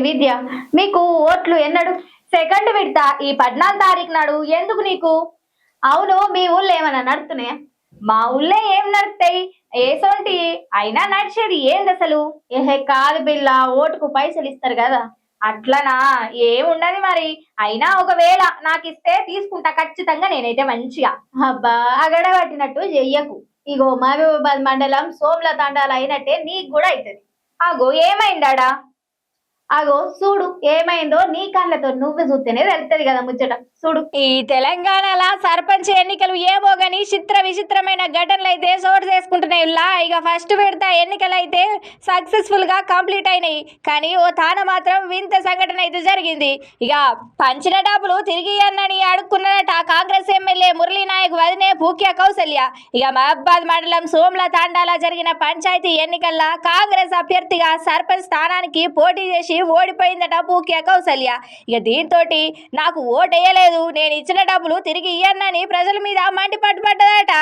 విద్య. మీకు ఓట్లు ఎన్నడు? సెకండ్ విడత ఈ పద్నాలుగు తారీఖు నాడు ఎందుకు నీకు? అవును మీ ఊళ్ళో ఏమైనా నడుతున్నాయా మా ఊళ్ళో ఏం నడుతాయి ఏసోంటి అయినా నడిచేది ఏంది అసలు? ఏహే కాదు బిల్ల ఓటుకు పైసలు ఇస్తారు కదా. అట్లనా? ఏముండదు మరి. అయినా ఒకవేళ నాకు ఇస్తే తీసుకుంటా ఖచ్చితంగా నేనైతే మంచిగా. అబ్బా అగడ పట్టినట్టు చెయ్యకు. ఇగో మహబూబాబాద్ మండలం సోమ్ల తండాలు అయినట్టే నీకు కూడా అవుతుంది అగో ఏమైందాడా? అగో చూడు ఏమైందో నీ కళ్ళతో నువ్వు చూస్తేనే తెలుస్తుంది కదా ముచ్చట. చూడు. ఈ తెలంగాణలో సర్పంచ్ ఎన్నికలు ఏమో గాని చిత్ర విచిత్రమైన ఘటనలు అయితే చోటు చేసుకుంటున్నాయి. ఇలా ఇక ఫస్ట్ విడత ఎన్నికలు అయితే సక్సెస్ఫుల్గా కంప్లీట్ అయినాయి. కానీ ఓ తాన మాత్రం వింత సంఘటన అయితే జరిగింది. ఇక పంచిన డబ్బులు తిరిగి అన్నని అడుక్కున్నట కాంగ్రెస్ ఎమ్మెల్యే మురళీ నాయక్ వదినే పూక్య కౌసల్య ఇక మహబాద్ మండలం సోమ్ల తాండాల జరిగిన పంచాయతీ ఎన్నికల్లో కాంగ్రెస్ అభ్యర్థిగా సర్పంచ్ స్థానానికి పోటీ చేసి ఓడిపోయిందట పూక్య కౌసల్య. ఇక దీంతో నాకు ఓటేయలేదు నేను ఇచ్చిన డబ్బులు తిరిగి ఇయ్యన్నని ప్రజల మీద మండి పట్టుబడ్డదట